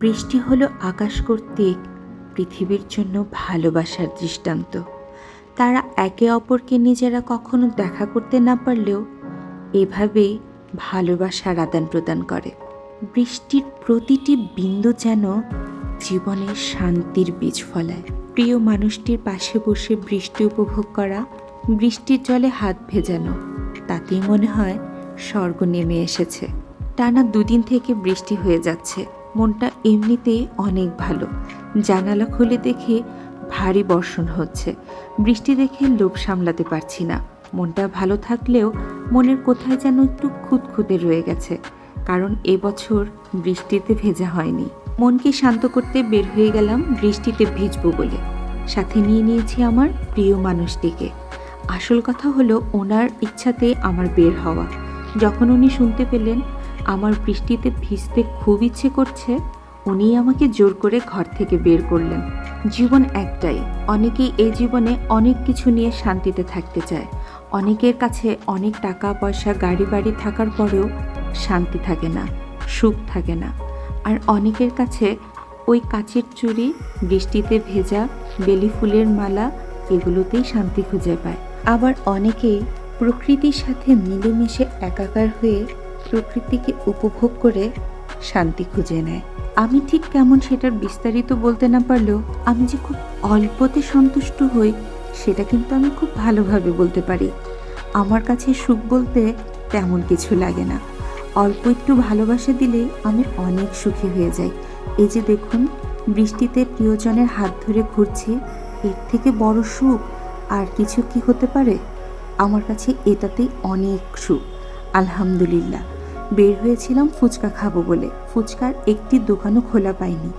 বৃষ্টি হলো আকাশ কর্তৃক পৃথিবীর জন্য ভালোবাসার দৃষ্টান্ত। তারা একে অপরকে নিজেরা কখনো দেখা করতে না পারলেও এভাবেই ভালোবাসার আদান প্রদান করে। বৃষ্টির প্রতিটি বিন্দু যেন জীবনে শান্তির বীজ ফলায়। প্রিয় মানুষটির পাশে বসে বৃষ্টি উপভোগ করা, বৃষ্টির জলে হাত ভেজানো, তাতেই মনে হয় স্বর্গ নেমে এসেছে। টানা দুদিন থেকে বৃষ্টি হয়ে যাচ্ছে। মনটা এমনিতে অনেক ভালো। জানালা খুলে দেখে ভারী বর্ষণ হচ্ছে। বৃষ্টি দেখে লোভ সামলাতে পারছি না। মনটা ভালো থাকলেও মনের কোথায় যেন একটু খুঁতখুঁতে রয়ে গেছে, কারণ এবছর বৃষ্টিতে ভেজা হয়নি। মনকে শান্ত করতে বের হয়ে গেলাম বৃষ্টিতে ভিজবো বলে। সাথে নিয়ে নিয়েছি আমার প্রিয় মানুষটিকে। আসল কথা হলো, ওনার ইচ্ছাতে আমার বের হওয়া। যখন উনি শুনতে পেলেন আমার বৃষ্টিতে ভিজতে খুব ইচ্ছে করছে উনি আমাকে জোর করে ঘর থেকে বের করলেন। জীবন একটাই, অনেকেই এই জীবনে অনেক কিছু নিয়ে শান্তিতে থাকতে চায়। অনেকের কাছে অনেক টাকা, পয়সা, গাড়ি বাড়ি থাকার পরেও শান্তি থাকে না, সুখ থাকে না। আর অনেকের কাছে ওই কাচের চুড়ি, বৃষ্টিতে ভেজা, বেলি ফুলের মালা, এগুলোতেই শান্তি খুঁজে পায়। আবার অনেকেই প্রকৃতির সাথে মিলেমিশে একাকার হয়ে প্রকৃতিকে উপভোগ করে শান্তি খুঁজে নেয়। আমি ঠিক কেমন সেটার বিস্তারিত বলতে না পারলেও আমি যে খুব অল্পতে সন্তুষ্ট হই, সেটা কিন্তু আমি খুব ভালোভাবে বলতে পারি। আমার কাছে সুখ বলতে তেমন কিছু লাগে না। অল্প একটু ভালোবাসা দিলেই আমি অনেক সুখী হয়ে যাই। এই যে দেখুন, বৃষ্টিতে প্রিয়জনের হাত ধরে ঘুরছি, এর থেকে বড় সুখ আর কিছু কি হতে পারে? আমার কাছে এটাতেই অনেক সুখ। আলহামদুলিল্লাহ। বের হয়েছিলাম ফুচকা খাব বলে। ফুচকার একটি দোকানও খোলা পাইনি।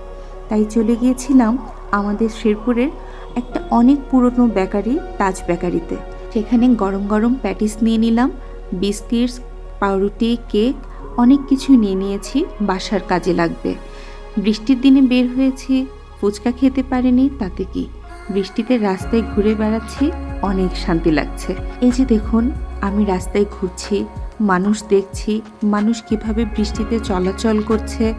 তাই চলে গিয়েছিলাম আমাদের শেরপুরের একটা অনেক পুরনো বেকারি, তাজ বেকারিতে। সেখানে গরম গরম প্যাটিস নিয়ে নিলাম, বিস্কিটস, পাউরুটি, কেক, অনেক কিছু নিয়ে নিয়েছি, বাসার কাজে লাগবে। বৃষ্টির দিনে বের হয়েছি, ফুচকা খেতে পারিনি, তাতে কি? বৃষ্টিতে রাস্তায় ঘুরে বেড়াচ্ছি, অনেক শান্তি লাগছে। এই যে দেখুন, আমি রাস্তায় ঘুরছি মানুষ দেখছি, মানুষ কীভাবে বৃষ্টিতে চলাচল করছে।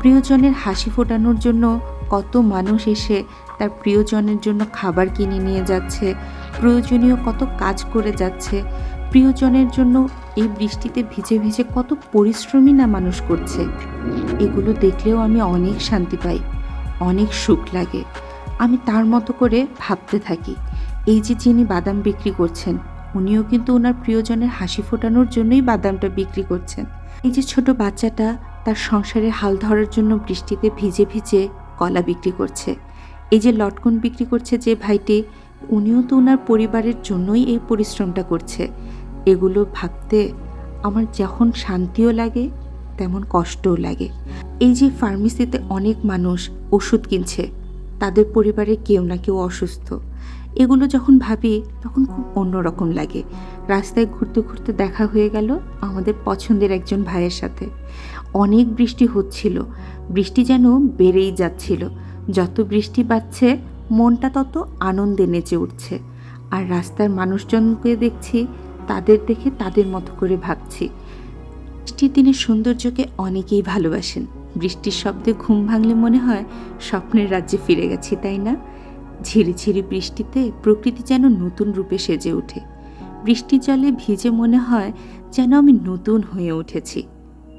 প্রিয়জনের হাসি ফোটানোর জন্য কত মানুষ এসে তার প্রিয়জনের জন্য খাবার কিনে নিয়ে যাচ্ছে। প্রয়োজনীয় কত কাজ করে যাচ্ছে। প্রিয়জনের জন্য এই বৃষ্টিতে ভিজে ভিজে কত পরিশ্রমী না মানুষ করছে। এগুলো দেখলেও আমি অনেক শান্তি পাই, অনেক সুখ লাগে। আমি তার মতো করে ভাবতে থাকি। এই যে যিনি বাদাম বিক্রি করছেন উনিও কিন্তু ওনার প্রিয়জনের হাসি ফোটানোর জন্যই বাদামটা বিক্রি করছেন। এই যে ছোট বাচ্চাটা তার সংসারে হাল ধরার জন্য বৃষ্টিতে ভিজে ভিজে কলা বিক্রি করছে। এই যে লটকন বিক্রি করছে যে ভাইটি, উনিও তো ওনার পরিবারের জন্যই এই পরিশ্রমটা করছে। এগুলো ভাবতে আমার যখন শান্তিও লাগে, তেমন কষ্টও লাগে। এই যে ফার্মেসিতে অনেক মানুষ ওষুধ কিনছে, তাদের পরিবারে কেউ না কেউ অসুস্থ। এগুলো যখন ভাবি, তখন খুব অন্যরকম লাগে। রাস্তায় ঘুরতে ঘুরতে দেখা হয়ে গেল আমাদের পছন্দের একজন ভাইয়ের সাথে। অনেক বৃষ্টি হচ্ছিল। বৃষ্টি যেন বেড়েই যাচ্ছিল। যত বৃষ্টি বাড়ছে, মনটা তত আনন্দে নেচে উঠছে। আর রাস্তার মানুষজনকে দেখছি, তাদের দেখে তাদের মতো করে ভাবছি। বৃষ্টির দিনের সৌন্দর্যকে অনেকেই ভালোবাসেন। বৃষ্টির শব্দে ঘুম ভাঙলে মনে হয় স্বপ্নের রাজ্যে ফিরে গেছি, তাই না? ঝিরিঝিরি বৃষ্টিতে প্রকৃতি যেন নতুন রূপে সেজে ওঠে। বৃষ্টি জলে ভিজে মনে হয় যেন আমি নতুন হয়ে উঠেছি।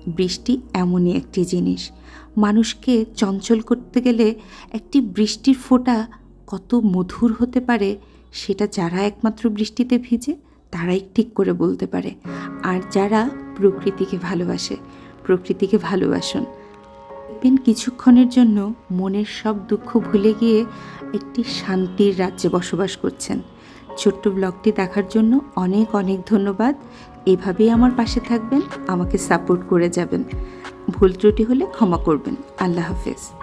বৃষ্টি এমনই একটি জিনিস। মানুষকে চঞ্চল করতে গেলে একটি বৃষ্টির ফোঁটা কত মধুর হতে পারে সেটা যারা একমাত্র বৃষ্টিতে ভিজে, তারাই ঠিক করে বলতে পারে। আর যারা প্রকৃতিকে ভালোবাসে, প্রকৃতিকে ভালোবাসুন। দেখবেন কিছুক্ষণের জন্য মনের সব দুঃখ ভুলে গিয়ে একটি শান্তির রাজ্যে বসবাস করছেন। ছোট্ট ব্লগটি দেখার জন্য অনেক অনেক ধন্যবাদ। এভাবেই আমার পাশে থাকবেন, আমাকে সাপোর্ট করে যাবেন। ভুল ত্রুটি হলে ক্ষমা করবেন। আল্লাহ হাফেজ।